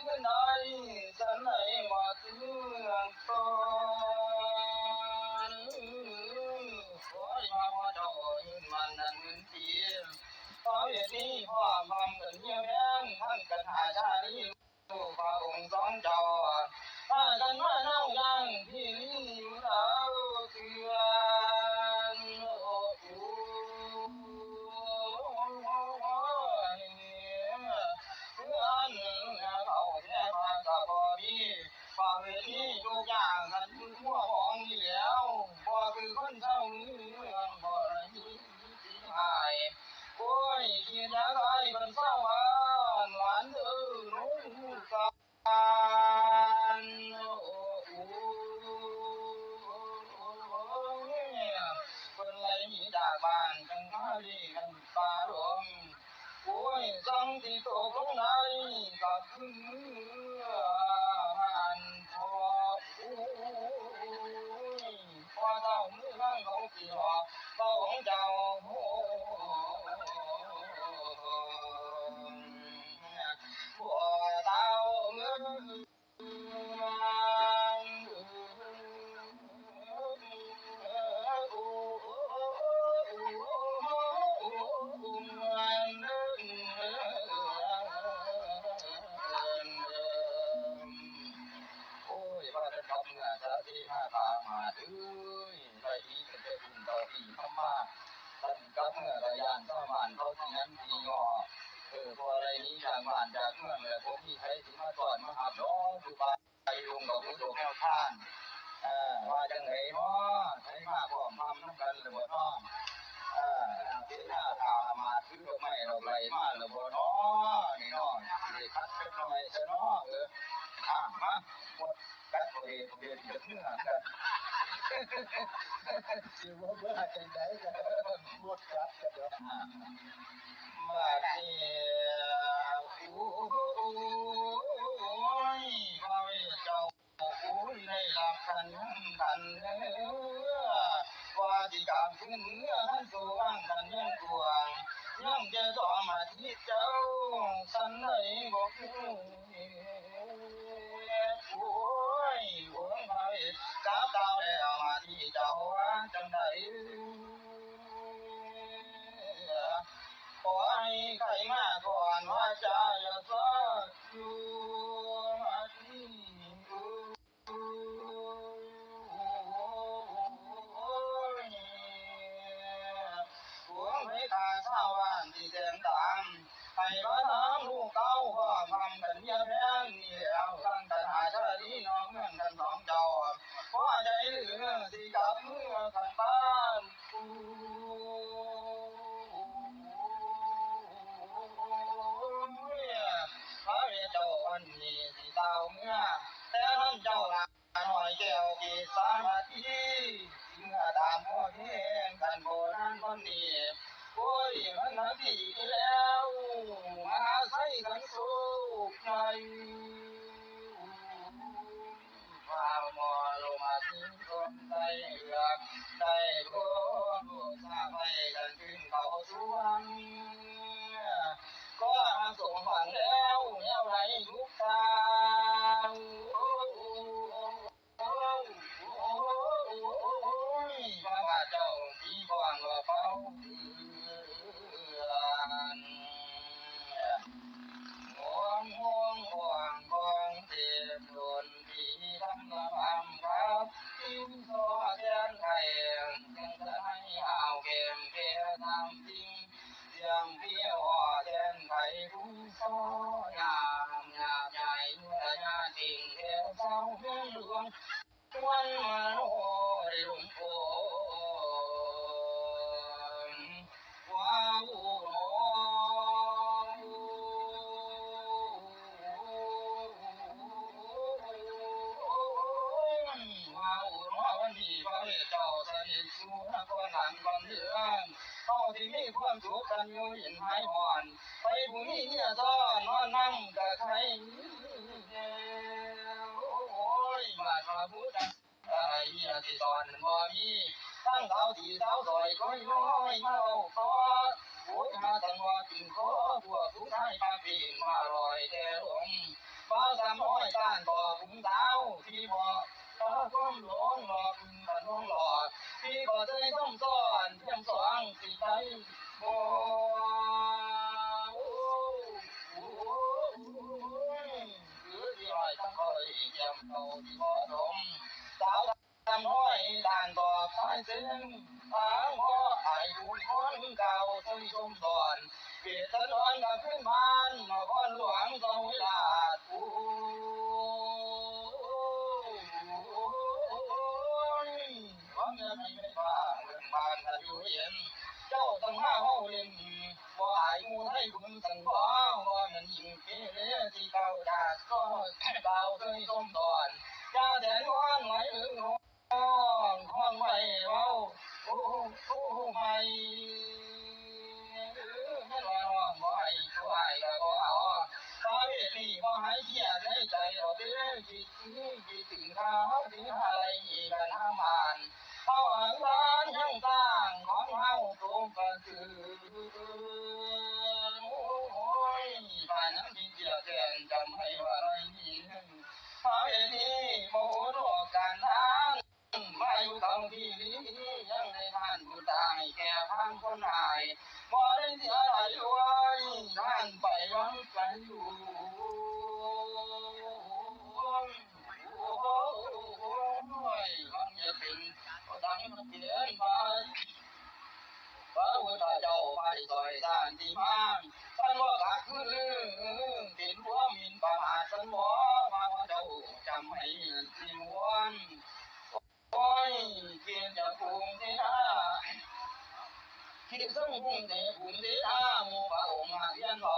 இருந்தா ที่สุดของ ตามาดื้อไรอีเป็นเจ้าคุณต่อปีเข้ามาท่านกับเมื่อระยานเข้าบ้านเขาที่นั้นทีงอเออพออะไรนี้จากบ้านจากเมืองเลยผมมีใครที่มาสอนมาหับน้องคือไปไปลุงกับผู้โจแก้วท่านเออว่าจังไหนเนาะใช้มาพร้อมทำน้ำกันหรือบ่น้องเออเสียหน้าตามาถือดอกไม่เราไหลมาหรือบ่น้อนี่น้องสิคัดเป็นหน่อยซะนาะเอออะมาหมดกัดตัวเองตัวเองเดือดเนื้อกัน สิว่าเมื่อจังไดก็หมดกัดกันเด้อ มาเดียวโอ้ยพระเวทเจ้าโอ้ยได้รับกันกันเนื้อว่าที่กามขึ้นเนื้อท่านสว่างกันยังกวางยังจะต่อมาที่เจ้าสันไหนบอกโอ้ยโอ้ยพระเวทกาเก่าแล้ว อให้ใครมาก่อนว่าจะอย่าสักอยู่มาที่หัวไม่ขาชาวบ้านที่เสียงดังให้พระน้ำลูกเต้าพ่อทำกันเยี่ยมแย้งนี่แล้วตั้งแต่หาชาลีน้องเมืองกันสองเจ้าพอใจเหลือสิกับเมื่อขันบ้า แก้วกีสามาทีเมื่อตามพ่อเพียงกันโบราณคนนี้โอ้ยมันทำดีแล้ว วเศร้าเพื่อนหลวงวันมาโนได้หลงโอ สุขกันอยู่ยินหายห่อน ไปผู้นี้เนี่ยซ้อนนอนนั่งกับใครโอ้ยมาพระพุทธอะไรเนี่ยสิสอนบ่มีตั้งเท้าสีเท้าซอยก้อยน้อยเมาคอโอ้ยมาตั้งว่ากินค 三神，把我海陆川高声中传，别神乱的飞满，嘛欢乱的为啦土。王爷没没把人满他留言，叫等马后人，我爱慕太空神光，我们迎接的高大高高声中传，家田湾来人我。 องห้องไว้เว้าโอ้โอ้ไปเออแม่ลอยห้องบ่ให้ก็ให้ก็บ่เอาฟ้าเวทีบ่ให้เกียรติในใจเอาเด้อคิดถึงคิดถึงเขาเด้ เพลงแต่กลุ่มเดต้ามูปะองมาเรียนบ่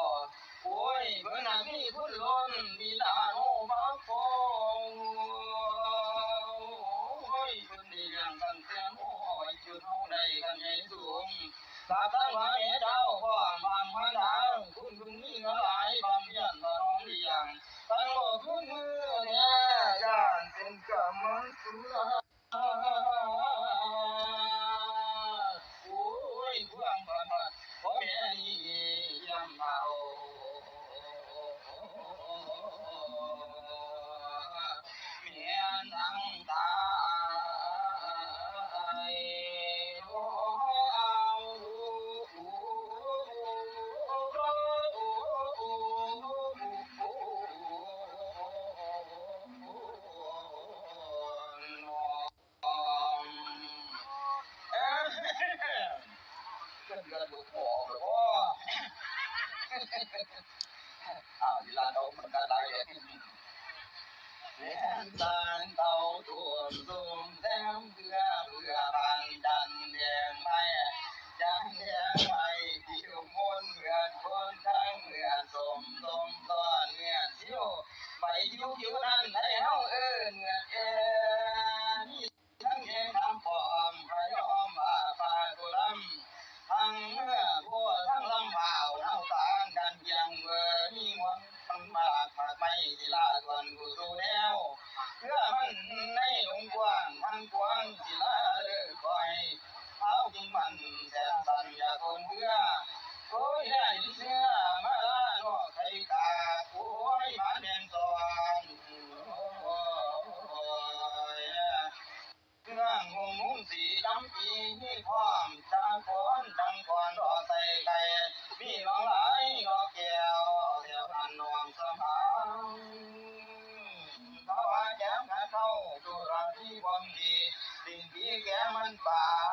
โอ้ยเมื่นน่ะมีพุ่นล้นมีตาโนมาฟองโอ้ยเพิ่นนี่ยังกันแซมโอ้ยจุดเฮาใดกันใหญ่สูงตาข้าวาเอดาว đầu mình đã lại vậy Đến tan tàu tuồng tuồng xem bữa bữa bàn đàn đèn bay Trắng đèn bay chiều muôn nguyện con tháng nguyện tùm tùm toàn nguyện chiều Bảy chiếu chiếu ra Yaman ba.